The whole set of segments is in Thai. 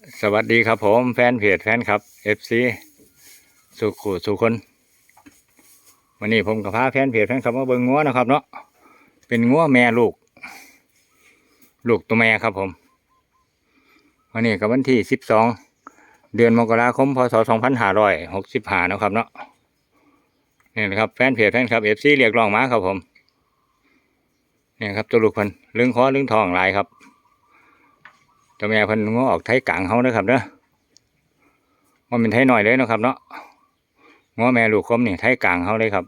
สวัสดีครับผมแฟนเพจแฟนครับ FC สุขุสุคนวันนี้ผมกับพาแฟนเพจแฟนครับมาเบิ่งงัวนะครับเนาะเป็นงัวแม่ลูก ลูกตัวแม่ครับผม วันนี้กับวันที่12เดือนมกราคมพศ2565นห้าร้อยหกสิบห้านะครับเนาะนี่นะครับแฟนเพจแฟนครับ FC เรียกร้องมาครับผมเนี่ยครับตัวลูกพันลึงคอลึงทองหลายครับ ตัวแม่พิ่นงอออกไทยกลางเฮาเด้อครับเด้อว่าเป็นไทยหน่อยเลยนะครับเนาะงอแม่ลูกคมนี่ไทยกลางเฮาเลยครับ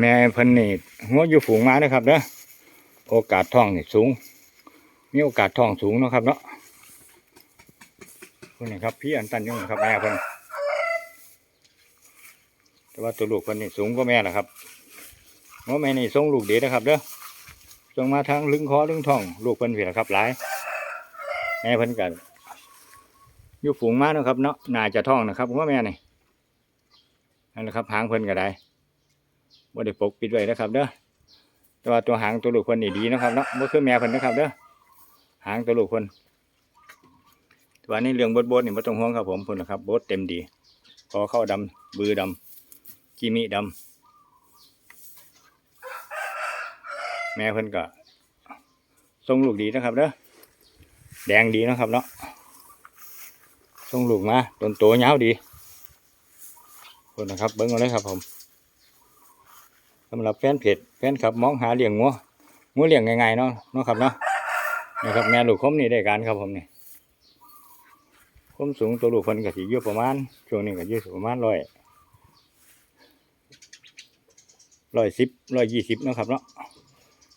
แม่พิ่นนี่หัวอยู่ฝูงมาเด้อครับเด้อโอกาสท้องนี่สูง มีโอกาสท้องสูงนะครับเนาะคนนี้ครับพี่อันตันยุ่งครับแม่พิ่น แต่ว่าตัวลูกคนนี้สูงกว่าแม่ละครับงอแม่นี่ทรงลูกเดีนะครับเด้อทรงมาทางลึงคอลึงท้อง ลูกเพิ่นเสียครับหลายแม่เพิ่นกันอยู่ฝูงมาเนะครับเนาะน่าจะท้องนะครับงอแม่นี่นั่นแหละครับหางเพิ่นก็ได้บ่ได้ปกปิดไว้นะครับเด้อแต่ว่าตัวหางตัวลูกเพิ่นนี่ดีนะครับเนาะบ่อคือแม่เพิ่นนะครับเด้อหางตัวลูกเพิ่นแต่ว่านี่เรื่องบดๆนี่บ่ต้องห่วงครับผมเพิ่นนะครับบดเต็มดีคอเข้าดำบือดำ จิมิดำแม่เพิ่นก็ทรงลูกดีนะครับเด้อแดงดีนะครับเนาะทรงลูกมาต้นโตยาวดีคนนะครับเบิ้งเอาเลยครับผมสำหรับแฟนเพจแฟนครับมองหาเลี้ยงงัวงัวเลี้ยงง่ายๆเนาะเนาะครับเนาะนะครับแม่ลูกคมนี่ได้การครับผมนี่คมสูงตัวลูกเพิ่นก็สิอยู่ประมาณช่วงนี้ก็อยู่ประมาณร้อย ร้อยสิบร้อยยี่สิบนาะครับเนาะ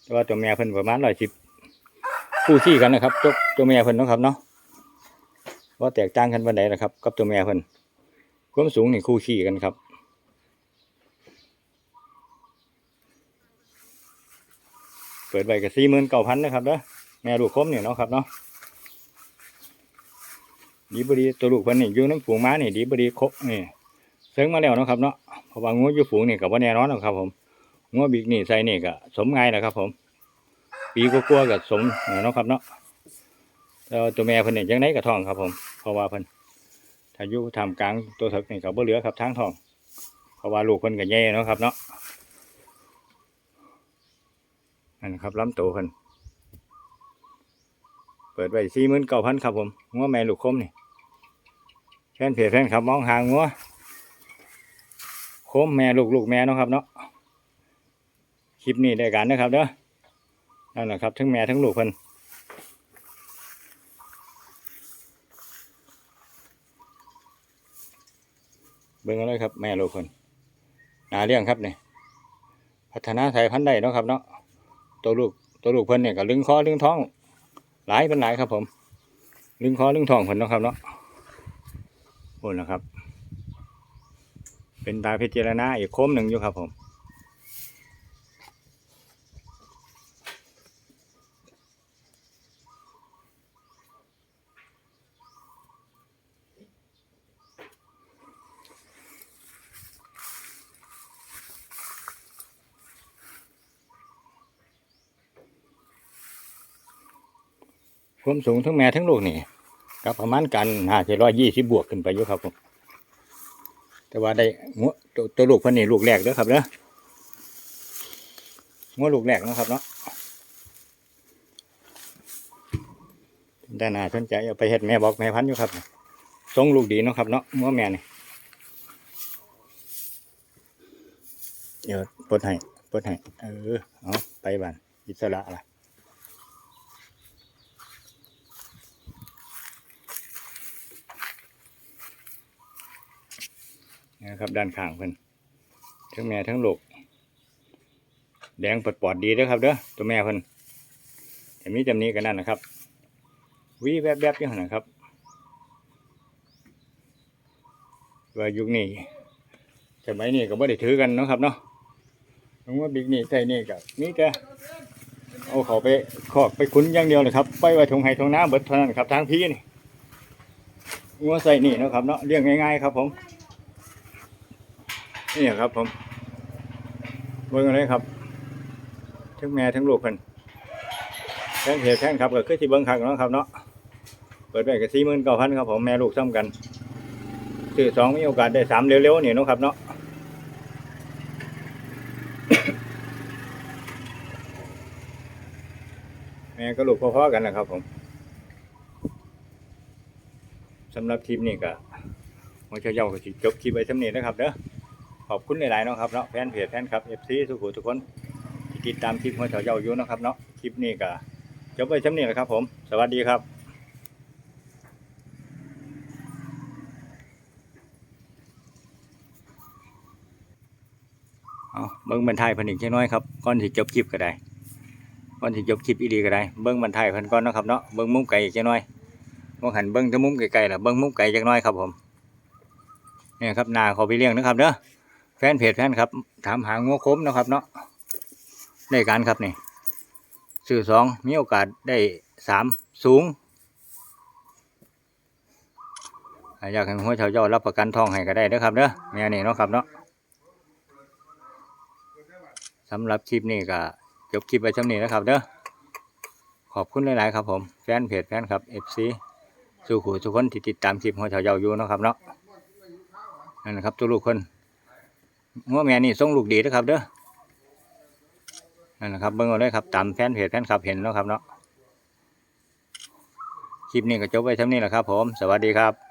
แต่ว่าตัวแม่เพิ่นประมาณร้อยสิบคู่ขี้กันนะครับตัวตัวแม่เพิ่นเนาะครับเนาะว่าแตกต่างกันวันไหนนะครับ กับตัวแม่เพิ่นความสูงนี่คู่ขี้กันครับเปิดใบกับสี่หมื่นเก้าพันนะครับเด้อแม่ลูกคมเนี่ยเนาะครับเนาะดีบดีตัวลูกเพิ่นนี่อยู่น้ำฝูงม้านี่ดีบดีครบนี่เซิงมาแล้วเนาะครับเนาะเพราะว่างูอยู่ฝูงนี่กับว่าแน่นอนหรอกครับผม งูบิ๊กนี่ใส่นี่ก็สมไงนะครับ ผม ปีกกลัวๆกับสมเนาะครับเนาะแล้วตัวแม่เพิ่นนี่ยังไงกับท้องครับ ผมเพราะว่าเพิ่นถ้าอยู่ทำกลางตัวเถิกนี่ก็บ่เหลือครับทางท้องเพราะว่าลูกเพิ่นก็แย่เนาะครับเนาะนั่นครับลำตัวเพิ่นเปิดไว้สี่หมื่นเก้าพันครับผมงัวแม่ลูกคมนี่แฟนเพจแฟนครับมองหางัวคมแม่ลูกลูกแม่เนาะครับเนาะ คลิปนี้ได้การนะครับเด้อนั่นแหละครับทั้งแม่ทั้งลูกเพิ่นเบิ่งเอาเลยครับแม่ลูกเพิ่นนาเลี้ยงครับเนี่ยพัฒนาสายพันธุ์ได้เนาะครับเนาะตัวลูกตัวลูกเพิ่นเนี่ยก็ลึงคอลึงท้อง หลายเป็นหลายครับ ผม ลึงคอลึงท้องเพิ่นเนาะครับเนาะโอ้นะครับ เป็นตาพิจารณาอีกโคมหนึ่งอยู่ครับผม ความสูงทั้งแม่ทั้งลูกนี่กับประมาณกันห้าเจ็ดร้อยยี่สิบบวกขึ้นไปอยู่ครับผมแต่ว่าได้งัวตัวตัวลูกพันนี่ลูกแรกเด้อครับเด้องัวลูกแรกนะครับเนาะด้านหน้าสนใจเอาไปเฮ็ดแม่บอกแม่พันอยู่ครับทรงลูกดีเนาะครับเนาะงัวแม่นี่เดี๋ยวปลดให้ปลดให้เออเอาไปบ้านอิสระล่ะ นะครับด้านข้างเพิ่นทั้งแม่ทั้งลูกแดงปอดปอดดีเด้อครับเด้อตัวแม่เพิ่นแต่มีจำนี้กันนั่นนะครับวีแวบๆอยู่หั่นะครับว่ายุคนี้สมัยนี้ก็บ่ได้ถือกันนะครับเนาะผมว่าบิ๊กนี่ใส่นี่ก็นี่แต่เอาเขาไปคอกไปคุ้นอย่างเดียวเลยครับ ไปไว้ทงไห้ทงน้ำเบิดเท่านั้นครับทางพี่นี่งัวใส่นี่นะครับเนาะเลี้ยงง่ายๆครับผม นี่ครับผมเบิ่งกันเลยครับ ทั้งแม่ทั้งลูกเพิ่นแฟนเพจแฟนครับก็คือที่เบิ่งคักเนาะครับเนาะเปิดไว้ก็สี่หมื่นเก้าพันครับผมแม่ลูกซ้ำกันซื้อสองมีโอกาสได้สามเร็วๆนี่เนาะครับเนาะแม่ก็ลูกพ่อๆกันนะครับผมสำหรับคลิปนี้ก็หัวเชาเย้าก็สิจบคลิปไว้สำนี้นะครับเด้อ ขอบคุณหลายๆเนาะครับเนาะแฟนเพจแฟนครับ FC ทุกคนทุกคนที่ติดตามคลิปหัวเชาเย้าอยู่นะครับเนาะคลิปนี้ก็จบไว้สำนี้แหละครับ ผม สวัสดีครับเอาเบิ่งบรรทายเพนอีกแค่น้อยครับก่อนที่จบคลิปก็ได้ก่อนที่จบคลิปอีดีก็ได้เบิ้งบรรทายเพิ่นก่อนนะครับเนาะเบิ้งมุมไก่อีกจักหน่อยบ่หันเบิ้งแต่มุมไกลๆล่ะเบิ้งมุมไก่จักน่อยครับผมเนี่ยครับนาขาไปเลี้ยงนะครับเด้อ แฟนเพจแฟนครับ ถามหางัวคมนะครับ เนาะได้การครับนี่ซื้อสองมีโอกาสได้สามสูงอยากให้หัวเฉาเจ้ารับประกันทองให้ก็ได้เด้อครับเด้อแม่นี่เนาะครับเนาะสำหรับคลิปนี้ก็จบคลิปไปช่ำนี้นะครับเด้อขอบคุณหลาย ๆ ครับผมแฟนเพจแฟนครับ FC สู่ขู่ทุกคนที่ติดตามคลิปหัวเฉาเยาอยู่เนาะครับเนาะนั่นนะครับตัวลูกคน งัวแม่นี่ส่งลูกดีนะครับเด้อนั่นนะครับเบิ้งเอาเลยครับตามแฟนเพจแฟนคลับเห็นแล้วครับเนาะคลิปนี้ก็จบไปช่ำนี้แหละครับ ผม สวัสดีครับ